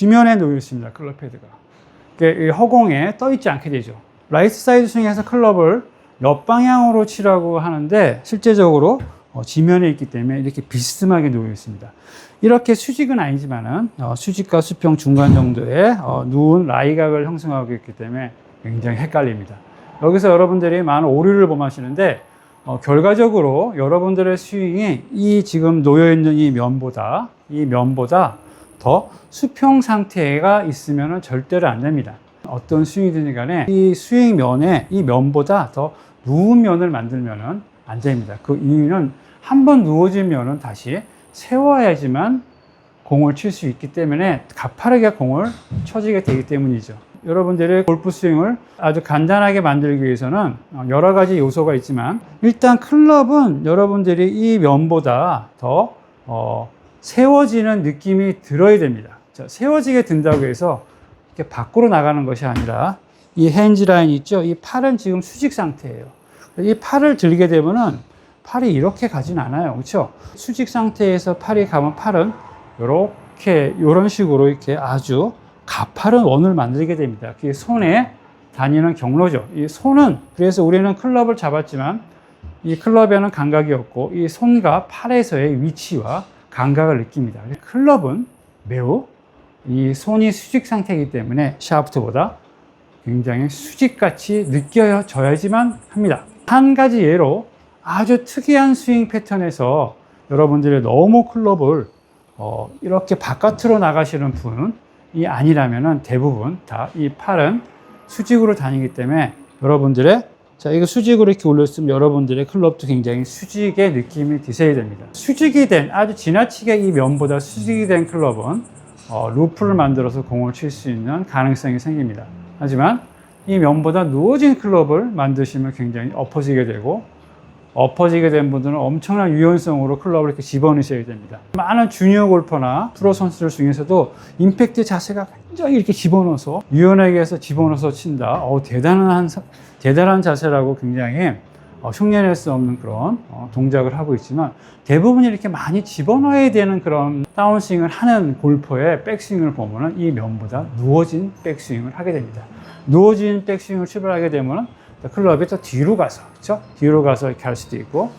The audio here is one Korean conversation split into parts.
지면에 놓여 있습니다. 클럽 이 허공에 떠 있지 않게 되죠. 라이트 사이드 스윙에서 클럽을 옆 방향으로 치라고 하는데 실제적으로 어, 지면에 있기 때문에 이렇게 비스듬하게 놓여 있습니다. 이렇게 수직은 아니지만은 어, 수직과 수평 중간 정도의 어, 누운 라이각을 형성하고 있기 때문에 굉장히 헷갈립니다. 여기서 여러분들이 많은 오류를 범하시는데 어, 결과적으로 여러분들의 스윙이 이 지금 놓여 있는 이 면보다 이 면보다 더 수평 상태가 있으면 절대로 안 됩니다. 어떤 스윙이든 간에 이 스윙 면에 이 면보다 더 누운 면을 만들면은 안 됩니다. 그 이유는 한 번 누워진 면은 다시 세워야지만 공을 칠 수 있기 때문에 가파르게 공을 쳐지게 되기 때문이죠. 여러분들의 골프 스윙을 아주 간단하게 만들기 위해서는 여러 가지 요소가 있지만 일단 클럽은 여러분들이 이 면보다 더 어, 세워지는 느낌이 들어야 됩니다. 자, 세워지게 든다고 해서 이렇게 밖으로 나가는 것이 아니라 이 핸즈 라인 있죠? 이 팔은 지금 수직 상태예요. 이 팔을 들게 되면은 팔이 이렇게 가진 않아요. 그렇죠? 수직 상태에서 팔이 가면 팔은 이렇게 이런 식으로 이렇게 아주 가파른 원을 만들게 됩니다. 그게 손에 다니는 경로죠. 이 손은 그래서 우리는 클럽을 잡았지만 이 클럽에는 감각이 없고 이 손과 팔에서의 위치와 감각을 느낍니다. 클럽은 매우 이 손이 수직 상태이기 때문에 샤프트보다 굉장히 수직같이 느껴져야지만 합니다. 한 가지 예로 아주 특이한 스윙 패턴에서 여러분들이 너무 클럽을 어, 이렇게 바깥으로 나가시는 분이 아니라면 대부분 다 이 팔은 수직으로 다니기 때문에 여러분들의 자, 이거 수직으로 이렇게 올렸으면 여러분들의 클럽도 굉장히 수직의 느낌이 드셔야 됩니다. 수직이 된, 아주 지나치게 이 면보다 수직이 된 클럽은 어, 루프를 만들어서 공을 칠 수 있는 가능성이 생깁니다. 하지만 이 면보다 누워진 클럽을 만드시면 굉장히 엎어지게 되고 엎어지게 된 분들은 엄청난 유연성으로 클럽을 이렇게 집어넣으셔야 됩니다. 많은 주니어 골퍼나 프로 선수들 중에서도 임팩트 자세가 굉장히 이렇게 집어넣어서 유연하게 해서 집어넣어서 친다. 어, 대단한, 사- 대단한 자세라고 굉장히 어, 흉내낼 수 없는 그런 어, 동작을 하고 있지만 대부분 이렇게 많이 집어넣어야 되는 그런 다운스윙을 하는 골퍼의 백스윙을 보면은 이 면보다 누워진 백스윙을 하게 됩니다. 누워진 백스윙을 출발하게 되면은 클럽이 또 뒤로 가서, 그렇죠? 뒤로 가서 이렇게 할 수도 있고,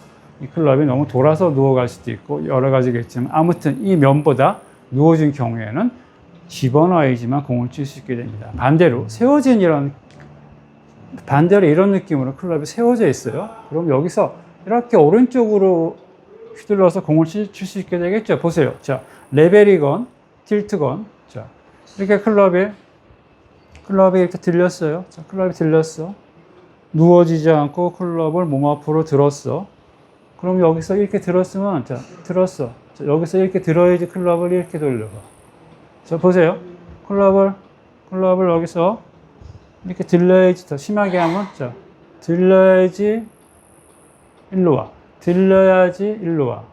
이 클럽이 너무 돌아서 누워갈 수도 있고, 여러 가지가 있지만, 아무튼 이 면보다 누워진 경우에는 집어넣어야지만 공을 칠 수 있게 됩니다. 반대로 세워진 이런, 반대로 이런 느낌으로 클럽이 세워져 있어요. 그럼 여기서 이렇게 오른쪽으로 휘둘러서 공을 칠 수 있게 되겠죠. 보세요. 자, 레벨이건, 틸트건, 자, 이렇게 클럽이, 클럽이 이렇게 들렸어요. 자, 클럽이 들렸어. 누워지지 않고 클럽을 몸 앞으로 들었어. 그럼 여기서 이렇게 들었으면, 자, 들었어. 자, 여기서 이렇게 들어야지 클럽을 이렇게 돌려봐. 자, 보세요. 클럽을, 클럽을 여기서 이렇게 들려야지 더 심하게 하면, 자, 들려야지 일로 와. 들려야지 일로 와.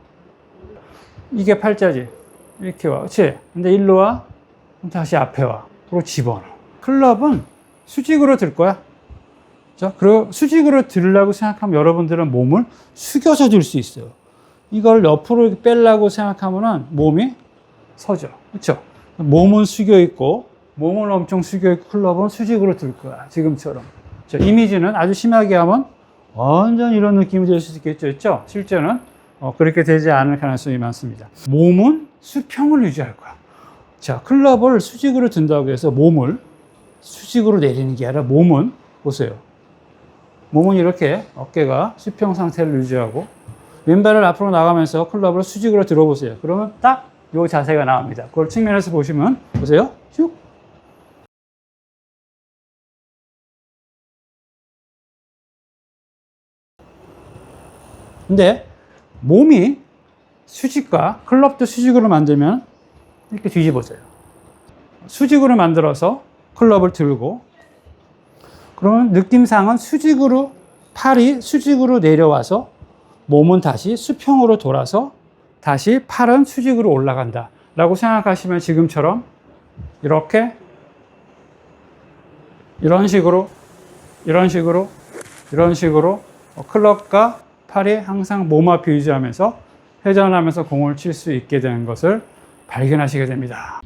이게 팔자지. 이렇게 와. 그치? 근데 일로 와. 다시 앞에 와. 그리고 집어넣어. 클럽은 수직으로 들 거야. 자, 그리고 수직으로 들으려고 생각하면 여러분들은 몸을 숙여서 들 수 있어요. 이걸 옆으로 빼려고 생각하면은 몸이 서죠. 그렇죠? 몸은 숙여 있고 몸은 엄청 숙여 있고 클럽은 수직으로 들 거야. 지금처럼. 자, 이미지는 아주 심하게 하면 완전 이런 느낌이 될 수 있겠죠. 실제는 어, 그렇게 되지 않을 가능성이 많습니다. 몸은 수평을 유지할 거야. 자, 클럽을 수직으로 든다고 해서 몸을 수직으로 내리는 게 아니라 몸은 보세요. 몸은 이렇게 어깨가 수평 상태를 유지하고 왼발을 앞으로 나가면서 클럽을 수직으로 들어보세요. 그러면 딱 이 자세가 나옵니다. 그걸 측면에서 보시면 보세요. 쭉. 근데 몸이 수직과 클럽도 수직으로 만들면 이렇게 뒤집어져요. 수직으로 만들어서 클럽을 들고 그러면 느낌상은 수직으로 팔이 수직으로 내려와서 몸은 다시 수평으로 돌아서 다시 팔은 수직으로 올라간다 라고 생각하시면 지금처럼 이렇게 이런 식으로 이런 식으로 이런 식으로 클럽과 팔이 항상 몸 앞에 유지하면서 회전하면서 공을 칠 수 있게 되는 것을 발견하시게 됩니다.